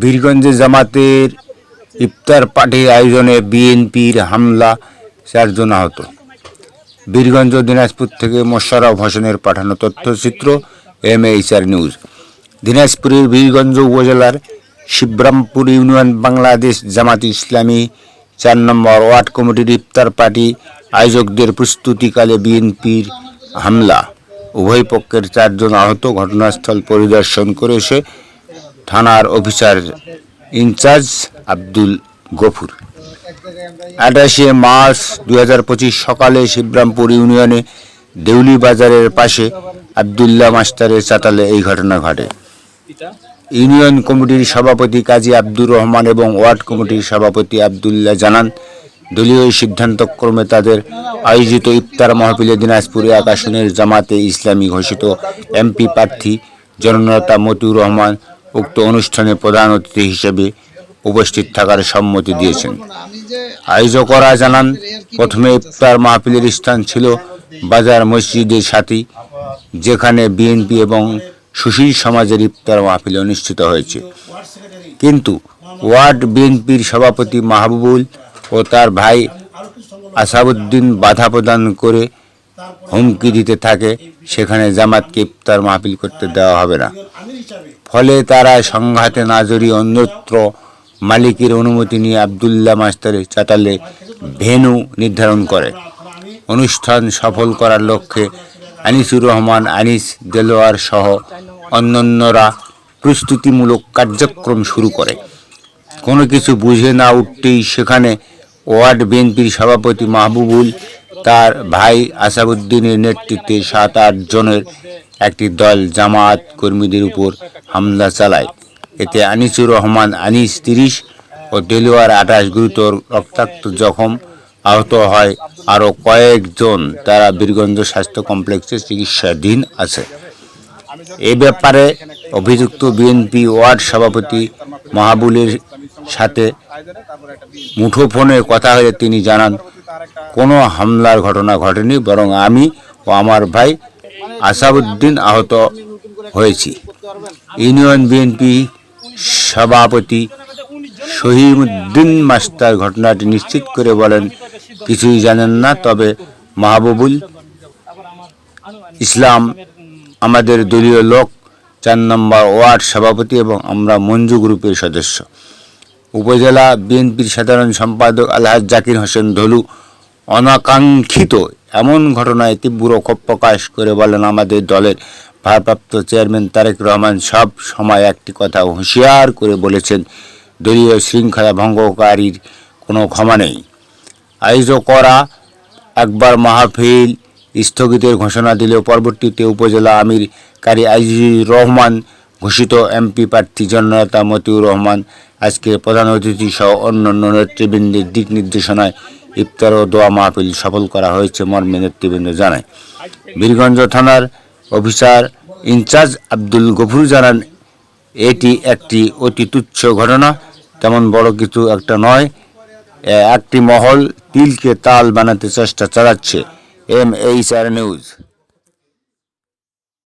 বীরগঞ্জে জামাতের ইফতার পার্টির আয়োজনে বিএনপির হামলা, চারজন আহত। বীরগঞ্জ দিনাজপুর থেকে মোশাররফ হোসেনের পাঠানো তথ্যচিত্র এম এইচআর নিউজ। দিনাজপুরের বীরগঞ্জ উপজেলার শিবরামপুর ইউনিয়ন বাংলাদেশ জামাত ইসলামী চার নম্বর ওয়ার্ড কমিটির ইফতার পার্টি আয়োজকদের প্রস্তুতিকালে বিএনপির হামলা। উভয় পক্ষের চারজন আহত ঘটনাস্থল পরিদর্শন করে এসে থানার অফিসার ইনচার্জ আব্দুল গফুর। আঠাশে মার্চ দুই হাজার পঁচিশ সকালে শিবরামপুর ইউনিয়নে দেউলি বাজারের পাশে আবদুল্লাহ মাস্টারের চাতালে এই ঘটনা ঘটে। ইউনিয়ন কমিটির সভাপতি কাজী আব্দুর রহমান এবং ওয়ার্ড কমিটির সভাপতি আবদুল্লাহ জানান, দলীয় সিদ্ধান্তক্রমে তাদের আয়োজিত ইফতার মাহফিলে দিনাজপুরে আকাশনের জামাতে ইসলামী ঘোষিত এমপি প্রার্থী জননেতা মতিউর রহমান উক্ত অনুষ্ঠানে প্রধান অতিথি হিসেবে উপস্থিত থাকার সম্মতি দিয়েছেন। আয়োজকরা জানান, প্রথমে ইফতার মাহফিলের স্থান ছিল বাজার মসজিদের সাথী, যেখানে বিএনপি এবং সুশীল সমাজের ইফতার মাহফিল অনুষ্ঠিত হয়েছে। কিন্তু ওয়ার্ড বিএনপির সভাপতি মাহবুবুল ও তার ভাই আসাবুদ্দিন বাধা প্রদান করে হুমকি দিতে থাকে, সেখানে জামাতকে ইফতার মাহফিল করতে দেওয়া হবে না। ফলে তারা সংঘাতে না জড়িয়ে অন্যত্র মালিকের অনুমতি নিয়ে আবদুল্লাহ মাস্টারের চাতালে ভেনু নির্ধারণ করে। অনুষ্ঠান সফল করার লক্ষ্যে আনিসুর রহমান, আনিস দেলোয়ার সহ অন্যান্যরা প্রস্তুতিমূলক কার্যক্রম শুরু করে। কোনো কিছু বুঝে না উঠতেই সেখানে ওয়ার্ড বিএনপির সভাপতি মাহবুবুল, তার ভাই আসাবুদ্দিনের নেতৃত্বে সাত আট জনের একটি দল জামায়াত কর্মীদের উপর হামলা চালায়। এতে আনিসুর রহমান আনিস তিরিশ ও দেলোয়ার আঠাশ গুরুতর রক্তাক্ত জখম আহত হয়। আরও কয়েকজন তারা বীরগঞ্জ স্বাস্থ্য কমপ্লেক্সে চিকিৎসাধীন আছে। এ ব্যাপারে অভিযুক্ত বিএনপি ওয়ার্ড সভাপতি মাহাবুলের সাথে মুঠোফোনে কথা হয়ে তিনি জানান, কোনো হামলার ঘটনা ঘটেনি, বরং আমি ও আমার ভাই আসাবুদ্দিন আহত হয়েছি। ইউনিয়ন বিএনপি সভাপতি শহীদুদ্দিন মাস্টার ঘটনাটি নিশ্চিত করে বলেন, কিছুই জানেন না, তবে মাহবুবুল ইসলাম আমাদের দলীয় লোক, চার নম্বর ওয়ার্ড সভাপতি এবং আমরা মঞ্জু গ্রুপের সদস্য। উপজেলা বিএনপির সাধারণ সম্পাদক আলহাজ জাকির হোসেন ধলু অনাকাঙ্ক্ষিত এমন ঘটনায় তীব্র ক্ষোভ প্রকাশ করে বলেন আমাদের দলের ভারপ্রাপ্ত চেয়ারম্যান তারেক রহমান সব সময় একটি কথা হুঁশিয়ার করে বলেছেন, দলীয় শৃঙ্খলা ভঙ্গকারীর কোনো ক্ষমা নেই। আয়োজকরা একবার মাহফিল স্থগিতের ঘোষণা দিলেও পরবর্তীতে উপজেলা আমির কারি আজিজুর রহমান, ঘোষিত এমপি প্রার্থী জননেতা মতিউর রহমান আজকে প্রধান অতিথি সহ অন্যান্য নেতৃবৃন্দের দিক নির্দেশনায় ইফতার ও দোয়া মাহফিল সফল করা হয়েছে মর্মে নেতৃবৃন্দ জানায়। বীরগঞ্জ থানার অফিসার ইনচার্জ আব্দুল গফুর জানান, এটি একটি অতি তুচ্ছ ঘটনা, তেমন বড় কিছু একটা নয়। একটি মহল তিলকে তাল বানাতে চেষ্টা চালাচ্ছে। M H R news.